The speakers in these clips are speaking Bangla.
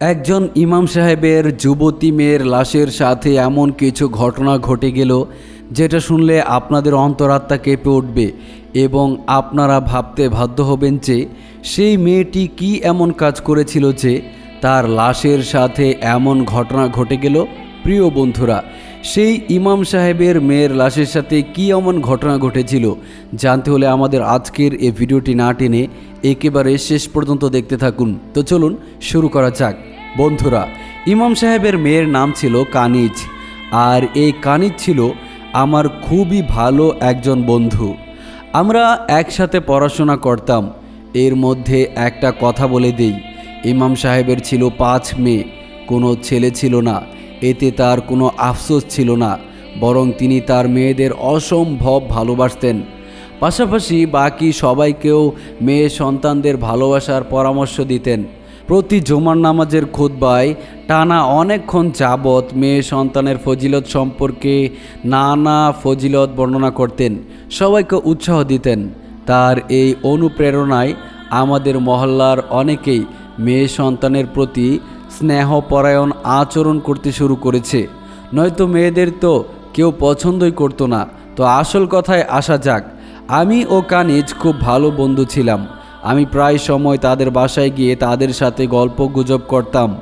একজন ইমাম সাহেবের যুবতী মেয়ের লাশের সাথে এমন কিছু ঘটনা ঘটে গেল, যেটা শুনলে আপনাদের অন্তরাত্মা কেঁপে উঠবে এবং আপনারা ভাবতে বাধ্য হবেন যে সেই মেয়েটি কি এমন কাজ করেছিল যে তার লাশের সাথে এমন ঘটনা ঘটে গেল? প্রিয় বন্ধুরা, সেই ইমাম সাহেবের মেয়ের লাশের সাথে কি এমন ঘটনা ঘটেছিল জানতে হলে আমাদের আজকের এই ভিডিওটি না টেনে একেবারে শেষ পর্যন্ত দেখতে থাকুন। তো চলুন শুরু করা যাক। বন্ধুরা, ইমাম সাহেবের মেয়ের নাম ছিল কানিজ, আর এই কানিজ ছিল আমার খুবই ভালো একজন বন্ধু। আমরা একসাথে পড়াশোনা করতাম। এর মধ্যে একটা কথা বলে দেই, ইমাম সাহেবের ছিল পাঁচ মেয়ে, কোনো ছেলে ছিল না, এতে তার কোনো আফসোস ছিল না, বরং তিনি তার মেয়েদের অসম্ভব ভালোবাসতেন। পাশাপাশি বাকি সবাইকেও মেয়ে সন্তানদের ভালোবাসার পরামর্শ দিতেন। প্রতি জুমার নামাজের খুতবায় টানা অনেকক্ষণ যাবৎ মেয়ে সন্তানের ফজিলত সম্পর্কে নানা ফজিলত বর্ণনা করতেন, সবাইকে উৎসাহ দিতেন। তার এই অনুপ্রেরণায় আমাদের মহল্লার অনেকেই মেয়ে সন্তানের প্রতি স্নেহপরায়ণ আচরণ করতে শুরু করেছে। নয়তো মেয়েদের তো কেউ পছন্দই করতো না। তো আসল কথায় আসা যাক, আমি ও কানিজ খুব ভালো বন্ধু ছিলাম। আমি প্রায় সময় তাদের বাসায় গিয়ে তাদের সাথে গল্প গুজব করতাম।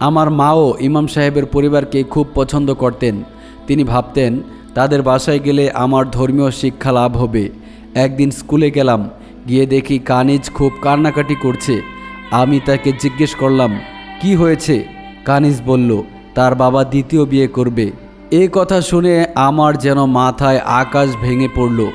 আমার মাও ইমাম সাহেবের পরিবারকে খুব পছন্দ করতেন। তিনি ভাবতেন, তাদের বাসায় গেলে আমার ধর্মীয় শিক্ষা লাভ হবে। একদিন স্কুলে গেলাম, গিয়ে দেখি কানিজ খুব কান্নাকাটি করছে। আমি তাকে জিজ্ঞেস করলাম, কি হয়েছে? কানিজ বলল, তার বাবা দ্বিতীয় বিয়ে করবে। এ কথা শুনে আমার যেন মাথায় আকাশ ভেঙে পড়ল।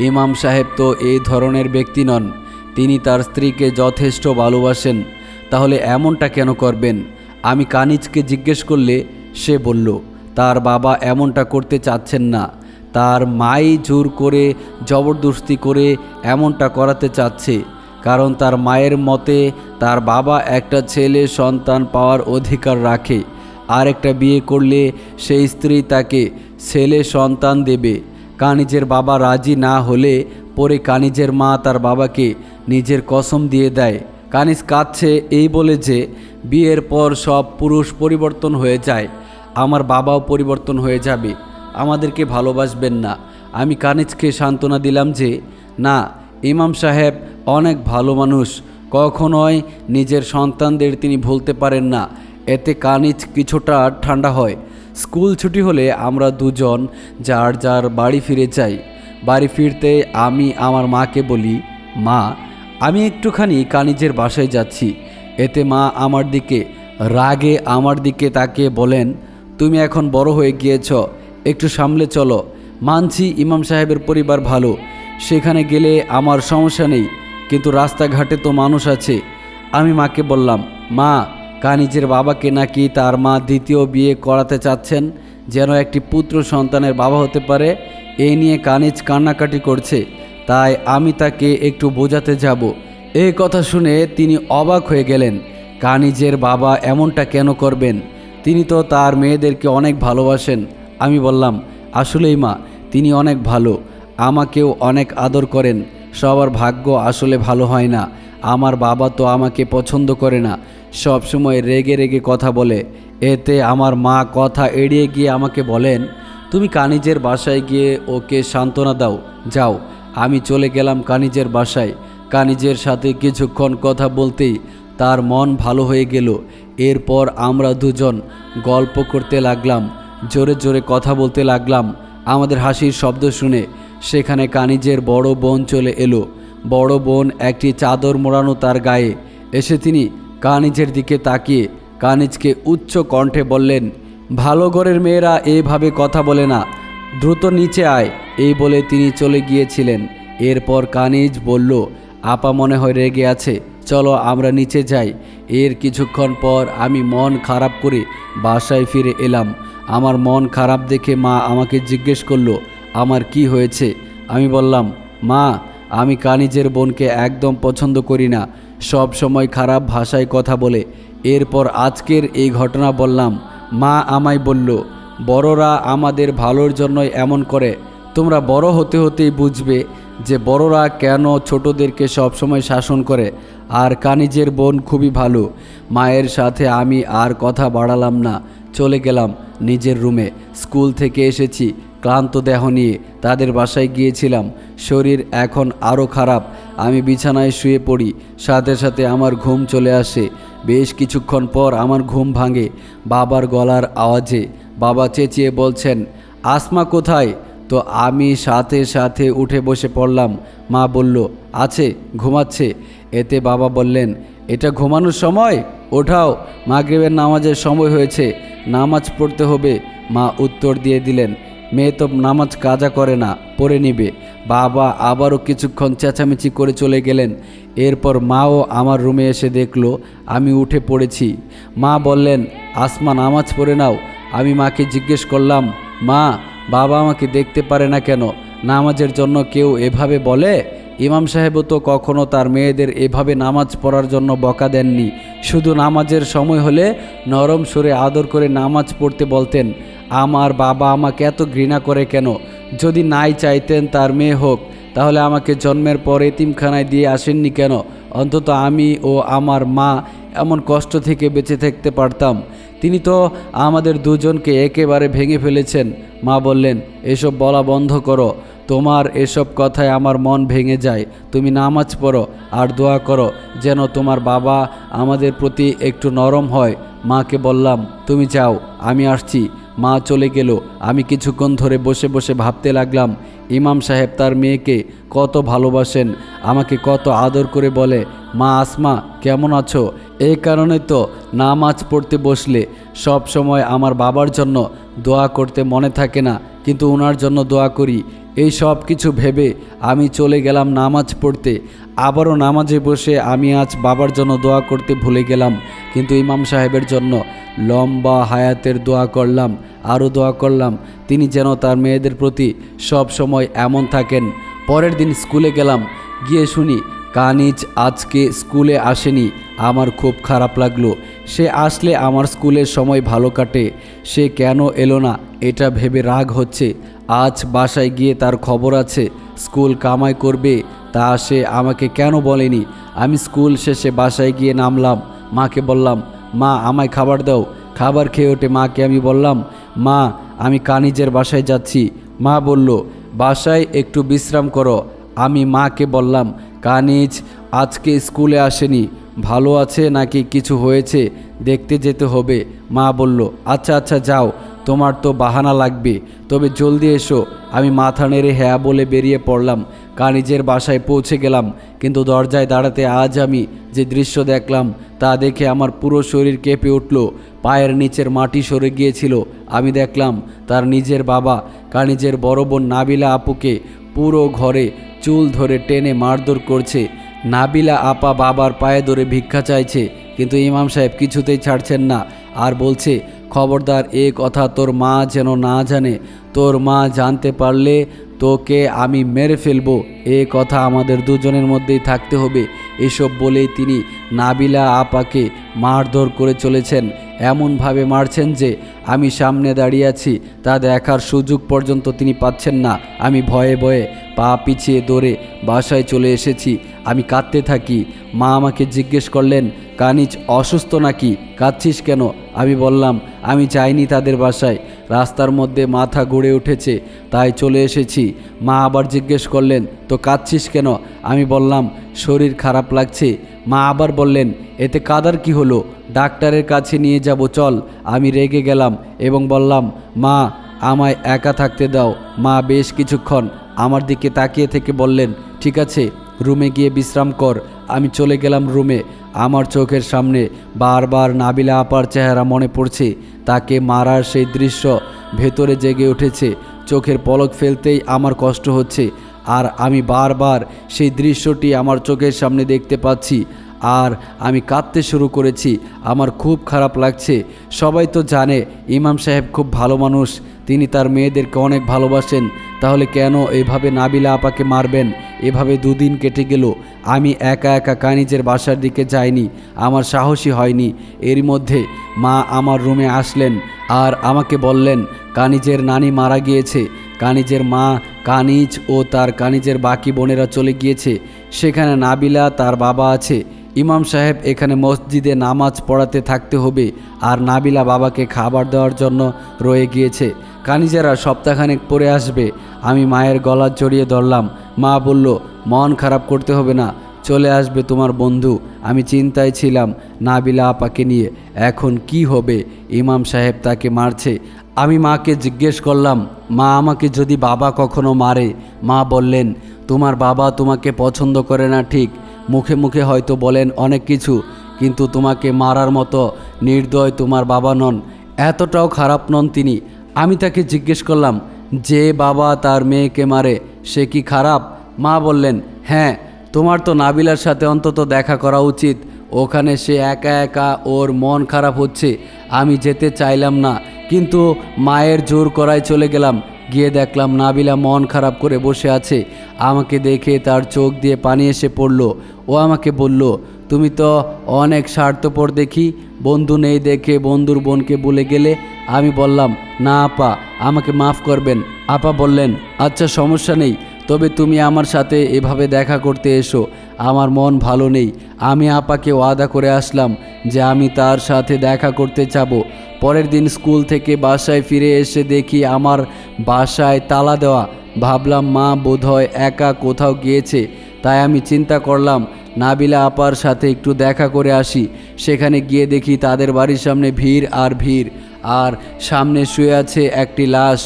ইমাম সাহেব তো এই ধরনের ব্যক্তি নন। তিনি তার স্ত্রীকে যথেষ্ট ভালোবাসেন, তাহলে এমনটা কেন করবেন? আমি কানিজকে জিজ্ঞেস করলে সে বলল, তার বাবা এমনটা করতে চাচ্ছেন না। তার মাই জোর করে, জবরদস্তি করে এমনটা করাতে চাচ্ছে। কারণ তার মায়ের মতে, তার বাবা একটা ছেলে সন্তান পাওয়ার অধিকার রাখে। আর একটা বিয়ে করলে সেই স্ত্রী তাকে ছেলে সন্তান দেবে। কানিজের বাবা রাজি না হলে পরে কানিজের মা তার বাবাকে নিজের কসম দিয়ে দেয়। কানিজ কাঁদছে এই বলে যে, বিয়ের পর সব পুরুষ পরিবর্তন হয়ে যায়। আমার বাবাও পরিবর্তন হয়ে যাবে। আমাদেরকে ভালোবাসবেন না। আমি কানিজকে সান্ত্বনা দিলাম যে, না, ইমাম সাহেব অনেক ভালো মানুষ। কখনোই নিজের সন্তানদের তিনি ভুলতে পারেন না। এতে কানিজ কিছুটা ঠান্ডা হয়। স্কুল ছুটি হলে আমরা দুজন যার যার বাড়ি ফিরে যাই। বাড়ি ফিরতে আমি আমার মাকে বলি, মা আমি একটুখানি কানিজের বাসায় যাচ্ছি। এতে মা আমার দিকে, রাগে আমার দিকে তাকে বলেন, তুমি এখন বড় হয়ে গিয়েছ, একটু সামলে চলো। মানছি ইমাম সাহেবের পরিবার ভালো, সেখানে গেলে আমার সমস্যা নেই, কিন্তু রাস্তাঘাটে তো মানুষ আছে। আমি মাকে বললাম, মা, কানিজের বাবাকে নাকি তার মা দ্বিতীয় বিয়ে করাতে চাচ্ছেন, যেন একটি পুত্র সন্তানের বাবা হতে পারে, এই নিয়ে কানিজ কান্নাকাটি করছে। তাই আমি তাকে একটু বোঝাতে যাব। এই কথা শুনে তিনি অবাক হয়ে গেলেন, কানিজের বাবা এমনটা কেন করবেন? তিনি তো তার মেয়েদেরকে অনেক ভালোবাসেন। আমি বললাম, আসলেই মা, তিনি অনেক ভালো, আমাকেও অনেক আদর করেন, সবার ভাগ্য আসলে ভালো হয় না, আমার বাবা তো আমাকে পছন্দ করে না, সব সময় রেগে রেগে কথা বলে, এতে আমার মা কথা এড়িয়ে গিয়ে আমাকে বলেন, তুমি কানিজের বাসায় গিয়ে ওকে সান্ত্বনা দাও, যাও আমি চলে গেলাম কানিজের বাসায়। কানিজের সাথে কিছুক্ষণ কথা বলতেই তার মন ভালো হয়ে গেল। এরপর আমরা দুজন গল্প করতে লাগলাম, জোরে জোরে কথা বলতে লাগলাম। আমাদের হাসির শব্দ শুনে সেখানে কানিজের বড় বোন চলে এলো। বড় বোন একটি চাদর মোড়ানো তার গায়ে। এসে তিনি কানিজের দিকে তাকিয়ে কানিজকে উচ্চ কণ্ঠে বললেন, ভালো ঘরের মেয়েরা এভাবে কথা বলে না। দ্রুত নিচে আয়। এই বলে তিনি চলে গিয়েছিলেন। এরপর কানিজ বলল, আপা মনে হয় রেগে আছে। চলো আমরা নিচে যাই। এর কিছুক্ষণ পর আমি মন খারাপ করে বাসায় ফিরে এলাম। আমার মন খারাপ দেখে মা আমাকে জিজ্ঞেস করল, আমার কি হয়েছে? আমি বললাম, মা, আমি কানিজের বোনকে একদম পছন্দ করি না। সব সময় খারাপ ভাষায় কথা বলে। এরপর আজকের এই ঘটনা বললাম। মা আমায় বলল বড়রা আমাদের ভালোর জন্যই এমন করে। তোমরা বড় হতে হতেই বুঝবে যে বড়রা কেন ছোটদেরকে সবসময় শাসন করে, আর কানিজের বোন খুবই ভালো। মায়ের সাথে আমি আর কথা বাড়ালাম না, চলে গেলাম নিজের রুমে। স্কুল থেকে এসেছি, ক্লান্ত দেহ নিয়ে। তাদের বাসায় গিয়েছিলাম, শরীর এখন আরও খারাপ। আমি বিছানায় শুয়ে পড়ি, সাথে সাথে আমার ঘুম চলে আসে। বেশ কিছুক্ষণ পর আমার ঘুম ভাঙে, বাবার গলার আওয়াজে। বাবা চেঁচিয়ে বলছেন, আসমা কোথায়? তো আমি সাথে সাথে উঠে বসে পড়লাম। মা বলল, আছে, ঘুমাচ্ছে। এতে বাবা বললেন, এটা ঘুমানোর সময়? ওঠাও, মাগরিবের নামাজের সময় হয়েছে, নামাজ পড়তে হবে। মা উত্তর দিয়ে দিলেন, মেয়ে তো নামাজ কাজা করে না, পড়ে নিবে। বাবা আবারও কিছুক্ষণ চেঁচামেচি করে চলে গেলেন। এরপর মাও আমার রুমে এসে দেখল, আমি উঠে পড়েছি। মা বললেন, আসমা, নামাজ পড়ে নাও। আমি মাকে জিজ্ঞেস করলাম, মা, বাবা আমাকে দেখতে পারে না কেন? নামাজের জন্য কেউ এভাবে বলে? ইমাম সাহেবও তো কখনো তার মেয়েদের এভাবে নামাজ পড়ার জন্য বকা দেননি। শুধু নামাজের সময় হলে নরম সুরে আদর করে নামাজ পড়তে বলতেন, আমার বাবা আমাকে এত ঘৃণা করে কেন? যদি নাই চাইতেন তার মেয়ে হোক, তাহলে আমাকে জন্মের পর এতিমখানায় দিয়ে আসেননি কেন? অন্তত আমি ও আমার মা এমন কষ্ট থেকে বেঁচে থাকতে পারতাম। তিনি তো আমাদের দুজনকে একেবারে ভেঙে ফেলেছেন। মা বললেন, এসব বলা বন্ধ করো। তোমার এসব কথায় আমার মন ভেঙে যায়। তুমি নামাজ পড়ো আর দোয়া করো, যেন তোমার বাবা আমাদের প্রতি একটু নরম হয়। মাকে বললাম, তুমি যাও, আমি আসছি। মা চলে গেল। আমি কিছুক্ষণ ধরে বসে বসে ভাবতে লাগলাম, ইমাম সাহেব তার মেয়েকে কত ভালোবাসেন, আমাকে কত আদর করে বলে মা আসমা, কেমন আছো? এই কারণে তো নামাজ পড়তে বসলে সব সময় আমার বাবার জন্য দোয়া করতে মনে থাকে না, কিন্তু ওনার জন্য দোয়া করি। এই সব কিছু ভেবে আমি চলে গেলাম নামাজ পড়তে। আবারও নামাজে বসে আমি আজ বাবার জন্য দোয়া করতে ভুলে গেলাম, কিন্তু ইমাম সাহেবের জন্য লম্বা হায়াতের দোয়া করলাম, আরও দোয়া করলাম। তিনি যেন তার মেয়েদের প্রতি সব সময় এমন থাকেন। পরের দিন স্কুলে গেলাম, গিয়ে শুনি কানিজ আজকে স্কুলে আসেনি, আমার খুব খারাপ লাগল। সে আসলে আমার স্কুলের সময় ভালো কাটে, সে কেন এলো না, এটা ভেবে রাগ হচ্ছে। আজ বাসায় গিয়ে তার খবর আছে, স্কুল কামাই করবে, তা সে আমাকে কেন বলেনি? আমি স্কুল শেষে বাসায় গিয়ে নামলাম, মাকে বললাম, মা, আমায় খাবার দাও। খাবার খেয়ে ওঠে মাকে আমি বললাম, মা, আমি কানিজের বাসায় যাচ্ছি। মা বলল, বাসায় একটু বিশ্রাম করো। আমি মাকে বললাম কানিজ, আজকে স্কুলে আসেনি। ভালো আছে নাকি কিছু হয়েছে? দেখতে যেতে হবে। মা বলল আচ্ছা আচ্ছা যাও। তোমার তো বাহানা লাগবে। তবে জলদি এসো। আমি মাথা নেড়ে হ্যাঁ বলে বেরিয়ে পড়লাম। কানিজের বাসায় পৌঁছে গেলাম। কিন্তু দরজায় দাঁড়াতে আজ আমি যে দৃশ্য দেখলাম, তা দেখে আমার পুরো শরীর কেঁপে উঠল। পায়ের নিচের মাটি সরে গিয়েছিল। আমি দেখলাম, তার নিজের বাবা, কানিজের বড় বোন নাবিলা আপুকে পুরো ঘরে চুল ধরে টেনে মারধর করছে। নাবিলা আপা বাবার পায়ে ধরে ভিক্ষা চাইছে, কিন্তু ইমাম সাহেব কিছুতেই ছাড়ছেন না আর বলছে, খবরদার, এ কথা তোর মা যেন না জানে। তোর মা জানতে পারলে তোকে আমি মেরে ফেলব। এ কথা আমাদের দুজনের মধ্যেই থাকতে হবে। এসব বলেই তিনি নাবিলা আপাকে মারধর করে চলেছেন। এমনভাবে মারছেন যে, আমি সামনে দাঁড়িয়ে আছি, তা দেখার সুযোগ পর্যন্ত তিনি পাচ্ছেন না। আমি ভয়ে ভয়ে পা পিছিয়ে দৌড়ে বাসায় চলে এসেছি। আমি কাঁদতে থাকি। মা আমাকে জিজ্ঞেস করলেন কানিজ অসুস্থ নাকি? কাঁদছিস কেন? আমি বললাম, আমি যাইনি তাদের বাসায়। রাস্তার মধ্যে মাথা ঘুরে উঠেছে, তাই চলে এসেছি। মা আবার জিজ্ঞেস করলেন, তো কাঁদছিস কেন? আমি বললাম, শরীর খারাপ লাগছে। মা আবার বললেন, এতে কাদার কি হলো? ডাক্তারের কাছে নিয়ে যাব, চল। আমি রেগে গেলাম এবং বললাম, মা, আমায় একা থাকতে দাও। মা বেশ কিছুক্ষণ আমার দিকে তাকিয়ে থেকে বললেন, ঠিক আছে, রুমে গিয়ে বিশ্রাম কর। আমি চলে গেলাম রুমে। আমার চোখের সামনে বারবার নাবিলা আপার চেহারা মনে পড়ছে। তাকে মারার সেই দৃশ্য ভেতরে জেগে উঠেছে। চোখের পলক ফেলতেই আমার কষ্ট হচ্ছে। আর আমি বারবার সেই দৃশ্যটি আমার চোখের সামনে দেখতে পাচ্ছি। আর আমি কাঁদতে শুরু করেছি। আমার খুব খারাপ লাগছে। সবাই তো জানে, ইমাম সাহেব খুব ভালো মানুষ। তিনি তার মেয়েদেরকে অনেক ভালোবাসেন। তাহলে কেন এভাবে নাবিলা আপাকে মারবেন? এভাবে দুদিন কেটে গেল। আমি একা একা কানিজের বাসার দিকে যাইনি। আমার সাহসী হয়নি। এর মধ্যে মা আমার রুমে আসলেন আর আমাকে বললেন, কানিজের নানি মারা গিয়েছে। কানিজের মা, কানিজ ও তার কানিজের বাকি বোনেরা চলে গিয়েছে। সেখানে নাবিলা তার বাবা আছে। ইমাম সাহেব এখানে মসজিদে নামাজ পড়াতে থাকতে হবে আর নাবিলা বাবাকে খাবার দেওয়ার জন্য রয়ে গিয়েছে। কানিজারা সপ্তাহখানেক পরে আসবে। আমি মায়ের গলা জড়িয়ে ধরলাম। মা বলল, মন খারাপ করতে হবে না, চলে আসবে তোমার বন্ধু। আমি চিন্তায় ছিলাম নাবিলা আপাকে নিয়ে। এখন কি হবে? ইমাম সাহেব তাকে মারছে। আমি মাকে জিজ্ঞেস করলাম, মা আমাকে যদি বাবা কখনো মারে? মা বললেন, তোমার বাবা তোমাকে পছন্দ করে না ঠিক। মুখে মুখে হয়তো বলেন অনেক কিছু, কিন্তু তোমাকে মারার মতো নির্দয় তোমার বাবা নন। এতটাও খারাপ নন তিনি। আমি তাকে জিজ্ঞেস করলাম, যে বাবা তার মেয়েকে মারে, সে কি খারাপ? মা বললেন হ্যাঁ তোমার তো নাবিলার সাথে অন্তত দেখা করা উচিত। ওখানে সে একা একা ওর মন খারাপ হচ্ছে। আমি যেতে চাইলাম না। কিন্তু মায়ের জোর করায় চলে গেলাম। গিয়ে দেখলাম নাবিলা মন খারাপ করে বসে আছে। আমাকে দেখে তার চোখ দিয়ে পানি এসে পড়ল। ও আমাকে বলল, তুমি তো অনেক স্বার্থপর দেখি, বন্ধু নেই দেখে বন্ধুর বোনকে বলে গেলে। আমি বললাম, না আপা, আমাকে মাফ করবেন। আপা বললেন আচ্ছা সমস্যা নেই, তবে তুমি আমার সাথে এভাবে দেখা করতে এসো, আমার মন ভালো নেই। আমি আপাকে ওয়াদা করে আসলাম যে আমি তার সাথে দেখা করতে যাব। পরের দিন স্কুল থেকে বাসায় ফিরে এসে দেখি আমার বাসায় তালা দেওয়া। ভাবলাম, মা বোধহয় একা কোথাও গিয়েছে। তাই আমি চিন্তা করলাম, নাবিলা আপার সাথে একটু দেখা করে আসি। সেখানে গিয়ে দেখি তাদের বাড়ির সামনে ভিড় আর ভিড়, আর সামনে শুয়ে আছে একটি লাশ।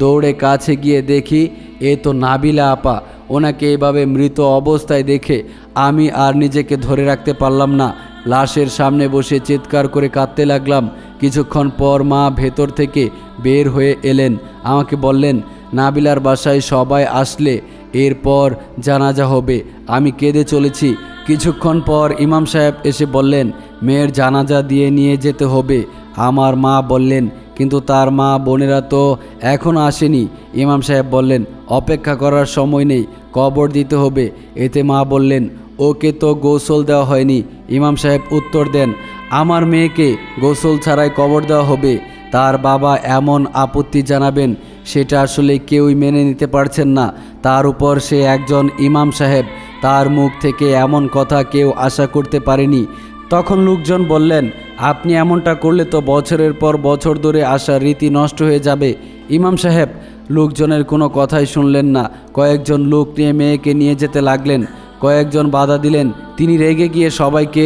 দৌড়ে কাছে গিয়ে দেখি, এ তো নাবিলা আপা, ওনাকে এভাবে মৃত অবস্থায় দেখে আমি আর নিজেকে ধরে রাখতে পারলাম না। লাশের সামনে বসে চিৎকার করে কাঁদতে লাগলাম। কিছুক্ষণ পর মা ভেতর থেকে বের হয়ে এলেন। আমাকে বললেন, নাবিলার বাসায় সবাই আসলে এরপর জানাজা হবে। আমি কেঁদে চলেছি। কিছুক্ষণ পর ইমাম সাহেব এসে বললেন, মেয়ের জানাজা দিয়ে নিয়ে যেতে হবে। আমার মা বললেন, কিন্তু তার মা বোনেরা তো এখনও আসেনি। ইমাম সাহেব বললেন, অপেক্ষা করার সময় নেই, কবর দিতে হবে। এতে মা বললেন, ওকে তো গোসল দেওয়া হয়নি। ইমাম সাহেব উত্তর দেন, আমার মেয়েকে গোসল ছাড়াই কবর দেওয়া হবে। তার বাবা এমন আপত্তি জানাবেন, সেটা আসলে কেউই মেনে নিতে পারছেন না। তার উপর সে একজন ইমাম সাহেব, তার মুখ থেকে এমন কথা কেউ আশা করতে পারেনি। তখন লোকজন বললেন, আপনি এমনটা করলে তো বছরের পর বছর ধরে আসার রীতি নষ্ট হয়ে যাবে। ইমাম সাহেব, লোকজনের কোনো কথাই শুনলেন না। কয়েকজন লোক নিয়ে মেয়েকে নিয়ে যেতে লাগলেন। কয়েকজন বাধা দিলেন। তিনি রেগে গিয়ে সবাইকে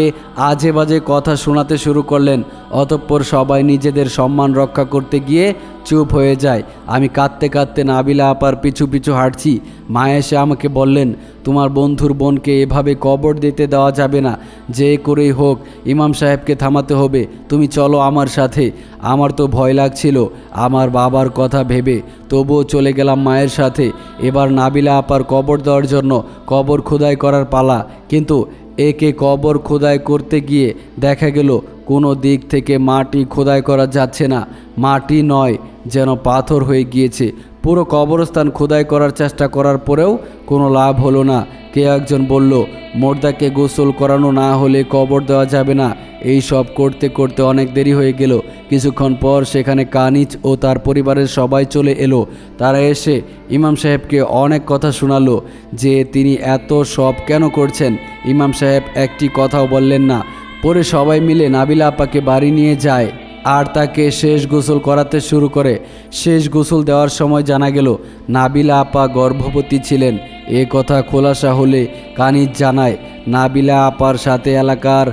আজে বাজে কথা শোনাতে শুরু করলেন। অতঃপর সবাই নিজেদের সম্মান রক্ষা করতে গিয়ে চুপ হয়ে যায়। আমি কাঁদতে কাঁদতে নাবিলা আপার পিছু পিছু হাঁটছি। মা এসে আমাকে বললেন, তোমার বন্ধুর বোনকে এভাবে কবর দিতে দেওয়া যাবে না। যে করেই হোক, ইমাম সাহেবকে থামাতে হবে। তুমি চলো আমার সাথে। আমার তো ভয় লাগছিল। আমার বাবার কথা ভেবে তবুও চলে গেলাম মায়ের সাথে। এবার নাবিলা আপার কবর দেওয়ার জন্য কবর খোদাই করার পালা। কিন্তু একে কবর খোদাই করতে গিয়ে দেখা গেল, কোনো দিক থেকে মাটি খোদাই করা যাচ্ছে না। মাটি নয়, যেন পাথর হয়ে গিয়েছে। পুরো কবরস্থান খোদাই করার চেষ্টা করার পরেও কোনো লাভ হলো না। কে একজন বলল, মোর্দাকে গোসল করানো না হলে কবর দেওয়া যাবে না। এই সব করতে করতে অনেক দেরি হয়ে গেল। কিছুক্ষণ পর সেখানে কানিজ ও তার পরিবারের সবাই চলে এলো। তারা এসে ইমাম সাহেবকে অনেক কথা শোনালো যে তিনি এত সব কেন করছেন? ইমাম সাহেব একটি কথাও বললেন না। পরে সবাই মিলে নাবিলা আপাকে বাড়ি নিয়ে যায় আর তাকে শেষ গোসল করাতে শুরু করে। শেষ গোসল দেওয়ার সময় জানা গেল, নাবিলা আপা গর্ভবতী ছিলেন। এ কথা খোলাসা হলে কানিজ জানায়, নাবিলা আপার সাথে এলাকার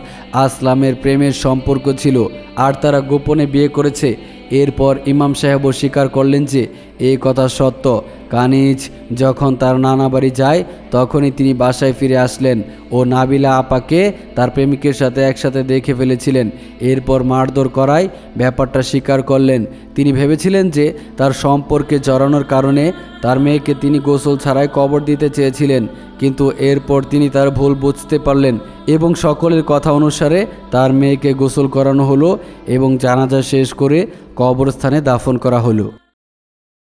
আসলামের প্রেমের সম্পর্ক ছিল, আর তারা গোপনে বিয়ে করেছে। এরপর ইমাম সাহেবও স্বীকার করলেন যে, এই কথা সত্য। কানিজ যখন তার নানা বাড়ি যায়, তখনই তিনি বাসায় ফিরে আসলেন ও নাবিলা আপাকে তার প্রেমিকের সাথে একসাথে দেখে ফেলেছিলেন। এরপর মারধর করায় ব্যাপারটা স্বীকার করলেন। তিনি ভেবেছিলেন যে, তার সম্পর্কে জড়ানোর কারণে তার মেয়েকে তিনি গোসল ছাড়াই কবর দিতে চেয়েছিলেন। কিন্তু এরপর তিনি তার ভুল বুঝতে পারলেন। এবং সকলের কথা অনুসারে তার মেয়েকে গোসল করানো হলো এবং জানাজা শেষ করে কবরস্থানে দাফন করা হলো।